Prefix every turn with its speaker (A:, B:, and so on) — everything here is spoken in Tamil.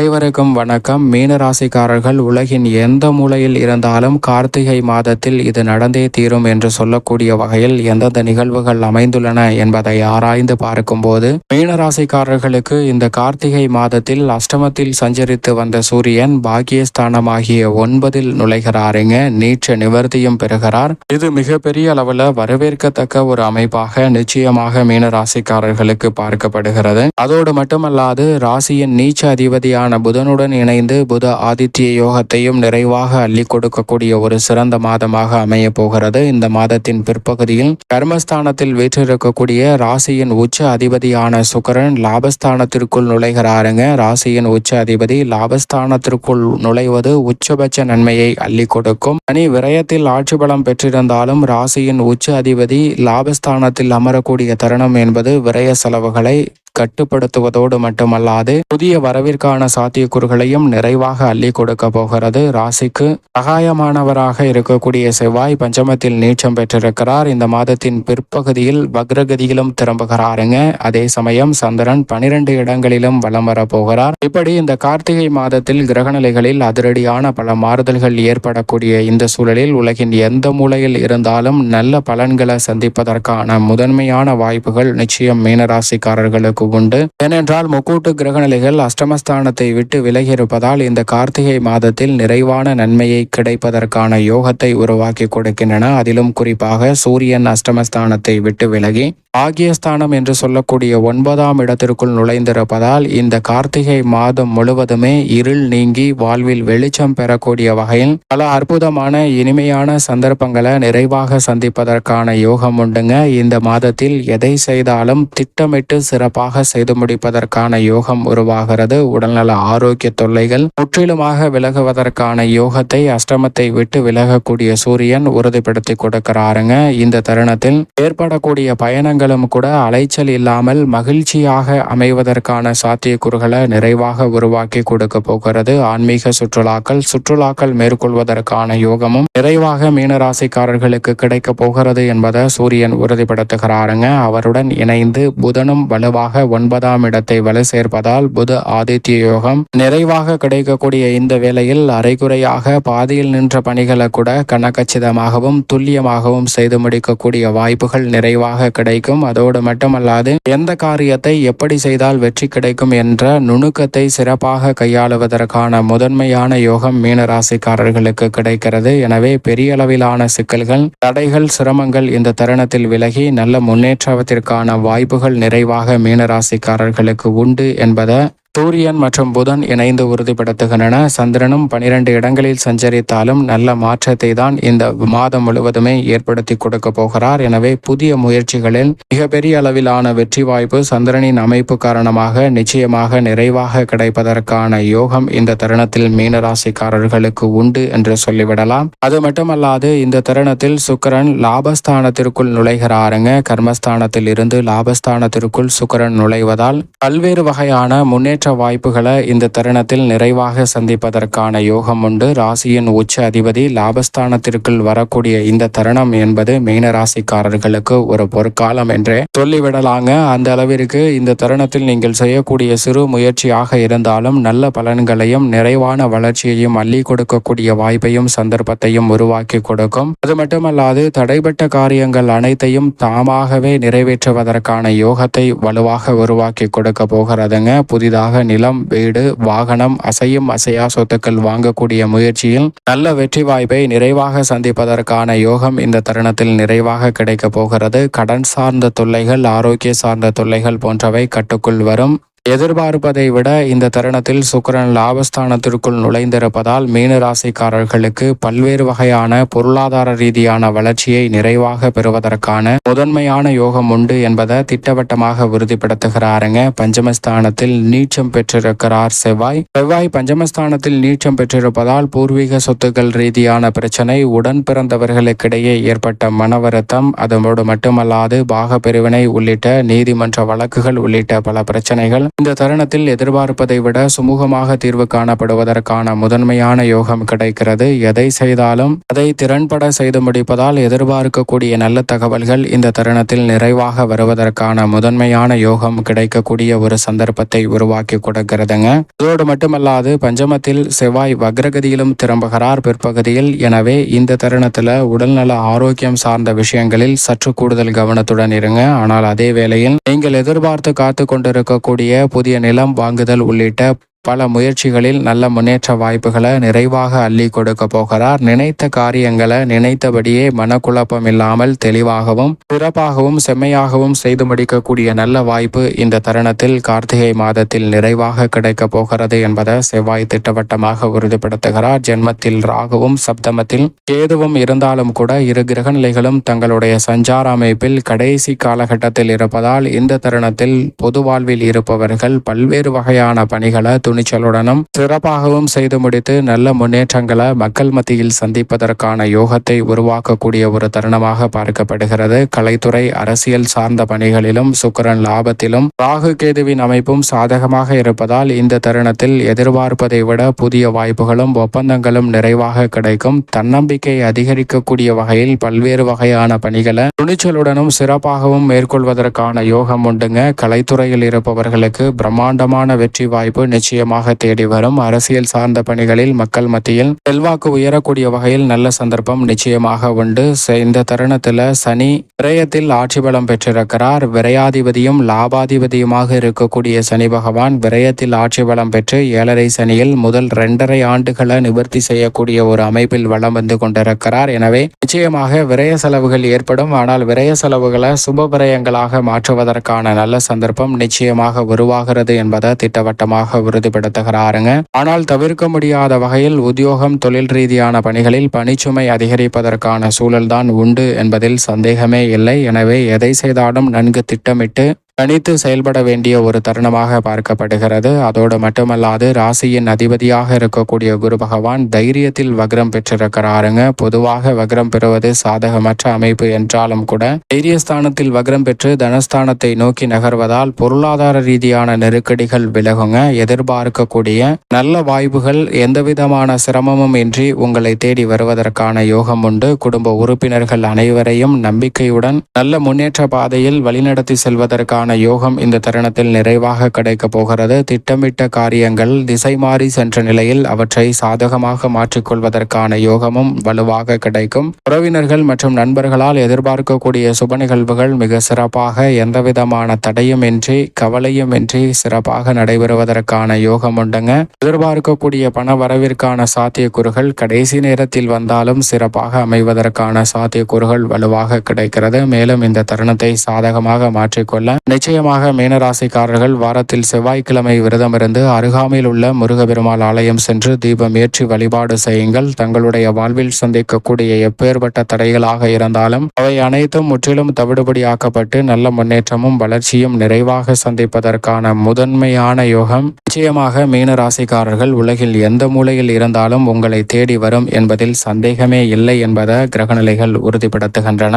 A: அனைவருக்கும் வணக்கம். மீனராசிக்காரர்கள் உலகின் எந்த மூலையில் இருந்தாலும் கார்த்திகை மாதத்தில் இது நடந்தே தீரும் என்று சொல்லக்கூடிய வகையில் எந்தெந்த நிகழ்வுகள் அமைந்துள்ளன என்பதை ஆராய்ந்து பார்க்கும்போது மீனராசிக்காரர்களுக்கு இந்த கார்த்திகை மாதத்தில் அஷ்டமத்தில் சஞ்சரித்து வந்த சூரியன் பாக்கியஸ்தானமாகிய ஒன்பதில் நுழைகிறாருங்க நீச்ச நிவர்த்தியும் பெறுகிறார். இது மிகப்பெரிய அளவில் வரவேற்கத்தக்க ஒரு அமைப்பாக நிச்சயமாக மீனராசிக்காரர்களுக்கு பார்க்கப்படுகிறது. அதோடு மட்டுமல்லாது ராசியின் நீச்ச அதிபதியான புதனுடன் இணைந்து புத ஆதித்ய யோகத்தையும் நிறைவாக அள்ளி கொடுக்கக்கூடிய ஒரு சிறந்த மாதமாக அமைய போகிறது. இந்த மாதத்தின் பிற்பகுதியில் கர்மஸ்தானத்தில் வீற்றிருக்கக்கூடிய ராசியின் உச்ச அதிபதியான சுக்கரன் லாபஸ்தானத்திற்குள் நுழைகிறாருங்க. ராசியின் உச்ச அதிபதி லாபஸ்தானத்திற்குள் நுழைவது உச்சபட்ச நன்மையை அள்ளி கொடுக்கும். தனி விரயத்தில் ஆட்சி பலம் பெற்றிருந்தாலும் ராசியின் உச்ச அதிபதி லாபஸ்தானத்தில் அமரக்கூடிய தருணம் என்பது விரய செலவுகளை கட்டுப்படுத்துவதோடு மட்டுமல்லாது புதிய வரவிற்கான சாத்தியக்கூறுகளையும் நிறைவாக அள்ளி கொடுக்க போகிறது. ராசிக்கு சகாயமானவராக இருக்கக்கூடிய செவ்வாய் பஞ்சமத்தில் நீச்சம் பெற்றிருக்கிறார். இந்த மாதத்தின் பிற்பகுதியில் வக்ரகதியிலும் திரும்புகிறாருங்க. அதே சமயம் சந்திரன் பனிரெண்டு இடங்களிலும் வலம் வர போகிறார். இப்படி இந்த கார்த்திகை மாதத்தில் கிரகநிலைகளில் அதிரடியான பல மாறுதல்கள் ஏற்படக்கூடிய இந்த சூழலில் உலகின் எந்த மூலையில் இருந்தாலும் நல்ல பலன்களை சந்திப்பதற்கான முதன்மையான வாய்ப்புகள் நிச்சயம் மீனராசிக்காரர்களுக்கு உண்டு ஏனென்றால் முக்கூட்டு கிரகநிலைகள் அஷ்டமஸ்தானத்தை விட்டு விலகி இருப்பதால் இந்த கார்த்திகை மாதத்தில் நிறைவான நன்மையை கிடைப்பதற்கான யோகத்தை உருவாக்கி கொடுக்கின்றன. அதிலும் குறிப்பாக சூரியன் அஷ்டமஸ்தானத்தை விட்டு விலகி ஆகியஸ்தானம் என்று சொல்லக்கூடிய ஒன்பதாம் இடத்திற்குள் நுழைந்திருப்பதால் இந்த கார்த்திகை மாதம் முழுவதுமே இருள் நீங்கி வாழ்வில் வெளிச்சம் பெறக்கூடிய வகையில் பல அற்புதமான இனிமையான சந்தர்ப்பங்களை நிறைவாக சந்திப்பதற்கான யோகம் உண்டுங்க. இந்த மாதத்தில் எதை செய்தாலும் திட்டமிட்டு சிறப்பாக செய்து முடிப்பதற்கான யோகம் உருவாகிறது. உடல்நல ஆரோக்கிய தொல்லைகள் முற்றிலுமாக விலகுவதற்கான யோகத்தை அஷ்டமத்தை விட்டு விலகக்கூடிய சூரியன் உறுதிப்படுத்தி கொடுக்கிறாருங்க. இந்த தருணத்தில் ஏற்படக்கூடிய பயணங்கள் பயணங்களும் கூட அலைச்சல் இல்லாமல் மகிழ்ச்சியாக அமைவதற்கான சாத்தியக்கூறுகளை நிறைவாக உருவாக்கி கொடுக்க போகிறது. ஆன்மீக சுற்றுலாக்கள் சுற்றுலாக்கள் மேற்கொள்வதற்கான யோகமும் நிறைவாக மீனராசிக்காரர்களுக்கு கிடைக்க போகிறது என்பதை சூரியன் உறுதிப்படுத்துகிறாருங்க. அவருடன் இணைந்து புதனும் வலுவாக ஒன்பதாம் இடத்தை வலு சேர்ப்பதால் புத ஆதித்ய யோகம் நிறைவாக கிடைக்கக்கூடிய இந்த வேளையில் அரைகுறையாக பாதியில் நின்ற பணிகளை கூட கனக்கச்சிதமாகவும் துல்லியமாகவும் செய்து முடிக்கக்கூடிய வாய்ப்புகள் நிறைவாக கிடைக்கும் அதோடு மட்டுமல்லாது எந்த காரியத்தை எப்படி செய்தால் வெற்றி கிடைக்கும் என்ற நுணுக்கத்தை சிறப்பாக கையாளுவதற்கான முதன்மையான யோகம் மீனராசிக்காரர்களுக்கு கிடைக்கிறது. எனவே பெரிய அளவிலான சிக்கல்கள் தடைகள் சிரமங்கள் இந்த தருணத்தில் விலகி நல்ல முன்னேற்றத்திற்கான வாய்ப்புகள் நிறைவாக மீனராசிக்காரர்களுக்கு உண்டு என்பதை சூரியன் மற்றும் புதன் இணைந்து உறுதிப்படுத்துகின்றன. சந்திரனும் பனிரெண்டு இடங்களில் சஞ்சரித்தாலும் நல்ல மாற்றத்தை தான் இந்த மாதம் முழுவதுமே ஏற்படுத்தி கொடுக்க போகிறார். எனவே புதிய முயற்சிகளில் மிகப்பெரிய அளவிலான வெற்றி வாய்ப்பு சந்திரனின் அமைப்பு காரணமாக நிச்சயமாக நிறைவாக கிடைப்பதற்கான யோகம் இந்த தருணத்தில் மீனராசிக்காரர்களுக்கு உண்டு என்று சொல்லிவிடலாம். அது மட்டுமல்லாது இந்த தருணத்தில் சுக்கரன் லாபஸ்தானத்திற்குள் நுழைகிறாருங்க. கர்மஸ்தானத்தில் இருந்து லாபஸ்தானத்திற்குள் சுக்கரன் நுழைவதால் பல்வேறு வகையான முன்னேற்ற முன்னேற்ற வாய்ப்புகளை இந்த தருணத்தில் நிறைவாக சந்திப்பதற்கான யோகம் உண்டு. ராசியின் உச்ச அதிபதி லாபஸ்தானத்திற்குள் வரக்கூடிய இந்த தருணம் என்பது மீன ராசிக்காரர்களுக்கு ஒரு பொற்காலம் என்றே சொல்லிவிடலாங்க. அந்த அளவிற்கு இந்த தருணத்தில் நீங்கள் செய்யக்கூடிய சிறு முயற்சியாக இருந்தாலும் நல்ல பலன்களையும் நிறைவான வளர்ச்சியையும் அள்ளி கொடுக்கக்கூடிய வாய்ப்பையும் சந்தர்ப்பத்தையும் உருவாக்கி கொடுக்கும். அது மட்டுமல்லாது தடைபட்ட காரியங்கள் அனைத்தையும் தாமாகவே நிறைவேற்றுவதற்கான யோகத்தை வலுவாக உருவாக்கி கொடுக்க போகிறதுங்க. புதிதாக நிலம் வீடு வாகனம் அசையும் அசையா சொத்துக்கள் வாங்கக்கூடிய முயற்சியில் நல்ல வெற்றி வாய்ப்பை நிறைவாக சந்திப்பதற்கான யோகம் இந்த தருணத்தில் நிறைவாக கிடைக்கப் போகிறது. கடன் சார்ந்த தொல்லைகள் ஆரோக்கிய சார்ந்த தொல்லைகள் போன்றவை கட்டுக்குள் வரும். எதிர்பார்ப்பதை விட இந்த தருணத்தில் சுக்கரன் லாபஸ்தானத்திற்குள் நுழைந்திருப்பதால் மீன ராசிக்காரர்களுக்கு பல்வேறு வகையான பொருளாதார ரீதியான வளர்ச்சியை நிறைவாக பெறுவதற்கான முதன்மையான யோகம் உண்டு என்பதை திட்டவட்டமாக உறுதிப்படுத்துகிறாருங்க. பஞ்சமஸ்தானத்தில் நீச்சம் பெற்றிருக்கிறார் செவ்வாய். செவ்வாய் பஞ்சமஸ்தானத்தில் நீச்சம் பெற்றிருப்பதால் பூர்வீக சொத்துக்கள் ரீதியான பிரச்சனை உடன் பிறந்தவர்களுக்கிடையே ஏற்பட்ட மன வருத்தம் அதோடு மட்டுமல்லாது பாக பிரிவினை உள்ளிட்ட நீதிமன்ற வழக்குகள் உள்ளிட்ட பல பிரச்சனைகள் இந்த தருணத்தில் எதிர்பார்ப்பதை விட சுமூகமாக தீர்வு காணப்படுவதற்கான முதன்மையான யோகம் கிடைக்கிறது. எதை செய்தாலும் அதை திறன்பட செய்து முடிப்பதால் எதிர்பார்க்கக்கூடிய நல்ல தகவல்கள் இந்த தருணத்தில் நிறைவாக வருவதற்கான முதன்மையான யோகம் கிடைக்கக்கூடிய ஒரு சந்தர்ப்பத்தை உருவாக்கி கொடுக்கிறதுங்க. அதோடு மட்டுமல்லாது பஞ்சமத்தில் செவ்வாய் வக்ரகதியிலும் திரும்புகிறார் பிற்பகுதியில். எனவே இந்த தருணத்தில் உடல்நல ஆரோக்கியம் சார்ந்த விஷயங்களில் சற்று கூடுதல் கவனத்துடன் இருங்க. ஆனால் அதே வேளையில் நீங்கள் எதிர்பார்த்து காத்து கொண்டிருக்கக்கூடிய புதிய நிலம் வாங்குதல் உள்ளிட்ட பல முயற்சிகளில் நல்ல முன்னேற்ற வாய்ப்புகளை நிறைவாக அள்ளி கொடுக்க போகிறார். நினைத்த காரியங்களை நினைத்தபடியே மனக்குழப்பம் இல்லாமல் தெளிவாகவும் சிறப்பாகவும் செம்மையாகவும் செய்து முடிக்கக்கூடிய நல்ல வாய்ப்பு இந்த தருணத்தில் கார்த்திகை மாதத்தில் நிறைவாக கிடைக்க போகிறது என்பதை செவ்வாய் திட்டவட்டமாக உறுதிப்படுத்துகிறார். ஜென்மத்தில் ராகுவும் சப்தமத்தில் கேதுவும் இருந்தாலும் கூட இரு கிரகநிலைகளும் தங்களுடைய சஞ்சார அமைப்பில் கடைசி காலகட்டத்தில் இருப்பதால் இந்த தருணத்தில் பொது வாழ்வில் இருப்பவர்கள் பல்வேறு வகையான பணிகளை துணிச்சலுடனும் சிறப்பாகவும் செய்து முடித்து நல்ல முன்னேற்றங்களை மக்கள் மத்தியில் சந்திப்பதற்கான யோகத்தை உருவாக்கக்கூடிய ஒரு தருணமாக பார்க்கப்படுகிறது. கலைத்துறை அரசியல் சார்ந்த பணிகளிலும் சுக்கரன் லாபத்திலும் ராகு கேதுவின் அமைப்பும் சாதகமாக இருப்பதால் இந்த தருணத்தில் எதிர்பார்ப்பதை விட புதிய வாய்ப்புகளும் ஒப்பந்தங்களும் நிறைவாக கிடைக்கும். தன்னம்பிக்கை அதிகரிக்கக்கூடிய வகையில் பல்வேறு வகையான பணிகளை துணிச்சலுடனும் சிறப்பாகவும் மேற்கொள்வதற்கான யோகம் உண்டுங்க. கலைத்துறையில் இருப்பவர்களுக்கு பிரம்மாண்டமான வெற்றி வாய்ப்பு நிச்சயம் முக்கியமாக தேடி வரும். அரசியல் சார்ந்த பணிகளில் மக்கள் மத்தியில் செல்வாக்கு உயரக்கூடிய வகையில் நல்ல சந்தர்ப்பம் நிச்சயமாக உண்டு. இந்த தருணத்தில் சனி விரயத்தில் ஆட்சி பலம் பெற்றிருக்கிறார். விரையாதிபதியும் லாபாதிபதியுமாக இருக்கக்கூடிய சனி பகவான் விரயத்தில் ஆட்சி பலம் பெற்று ஏழரை சனியில் முதல் இரண்டரை ஆண்டுகளை நிவர்த்தி செய்யக்கூடிய ஒரு அமைப்பில் வளம் வந்து கொண்டிருக்கிறார். எனவே நிச்சயமாக விரய செலவுகள் ஏற்படும். ஆனால் விரய செலவுகளை சுப விரயங்களாக மாற்றுவதற்கான நல்ல சந்தர்ப்பம் நிச்சயமாக உருவாகிறது என்பதை திட்டவட்டமாக உறுதி உறுதிப்படுத்துகிறாருங்க ஆனால் தவிர்க்க முடியாத வகையில் உத்தியோகம் தொழில் ரீதியான பணிகளில் பணிச்சுமை அதிகரிப்பதற்கான சூழல்தான் உண்டு என்பதில் சந்தேகமே இல்லை. எனவே எதை செய்தாலும் நன்கு திட்டமிட்டு தனித்து செயல்பட வேண்டிய ஒரு தருணமாக பார்க்கப்படுகிறது. அதோடு மட்டுமல்லாது ராசியின் அதிபதியாக இருக்கக்கூடிய குரு பகவான் தைரியத்தில் வக்ரம் பெற்றிருக்கிறாருங்க. பொதுவாக வக்ரம் பெறுவது சாதகமற்ற அமைப்பு என்றாலும் கூட தைரியஸ்தானத்தில் வக்ரம் பெற்று தனஸ்தானத்தை நோக்கி நகர்வதால் பொருளாதார ரீதியான நெருக்கடிகள் விலகுங்க. எதிர்பார்க்கக்கூடிய நல்ல வாய்ப்புகள் எந்தவிதமான சிரமமும் இன்றி உங்களை தேடி வருவதற்கான யோகம் உண்டு. குடும்ப உறுப்பினர்கள் அனைவரையும் நம்பிக்கையுடன் நல்ல முன்னேற்ற பாதையில் வழிநடத்தி செல்வதற்கான அதற்கான யோகம் இந்த தருணத்தில் நிறைவாக கிடைக்கப் போகிறது. திட்டமிட்ட காரியங்கள் திசை மாறி சென்ற நிலையில் அவற்றை சாதகமாக மாற்றிக்கொள்வதற்கான யோகமும் வலுவாக கிடைக்கும். உறவினர்கள் மற்றும் நண்பர்களால் எதிர்பார்க்கக்கூடிய சுப நிகழ்வுகள் மிக சிறப்பாக எந்தவிதமான தடையும் இன்றி கவலையும் இன்றி சிறப்பாக நடைபெறுவதற்கான யோகம் உண்டுங்க. எதிர்பார்க்கக்கூடிய பண வரவிற்கான சாத்தியக்கூறுகள் கடைசி நேரத்தில் வந்தாலும் சிறப்பாக அமைவதற்கான சாத்தியக்கூறுகள் வலுவாக கிடைக்கிறது. மேலும் இந்த தருணத்தை சாதகமாக மாற்றிக்கொள்ள நிச்சயமாக மீனராசிக்காரர்கள் வாரத்தில் செவ்வாய்க்கிழமை விரதமிருந்து அருகாமையில் உள்ள முருகபெருமாள் ஆலயம் சென்று தீபம் ஏற்றி வழிபாடு செய்யுங்கள். தங்களுடைய வாழ்வில் சந்திக்கக்கூடிய எப்பேற்பட்ட தடைகளாக இருந்தாலும் அவை அனைத்தும் முற்றிலும் தவிடுபடியாக்கப்பட்டு நல்ல முன்னேற்றமும் வளர்ச்சியும் நிறைவாக சந்திப்பதற்கான முதன்மையான யோகம். நிச்சயமாக மீனராசிக்காரர்கள் உலகில் எந்த மூலையில் இருந்தாலும் உங்களை தேடி வரும் என்பதில் சந்தேகமே இல்லை என்பதை கிரகநிலைகள் உறுதிப்படுத்துகின்றன.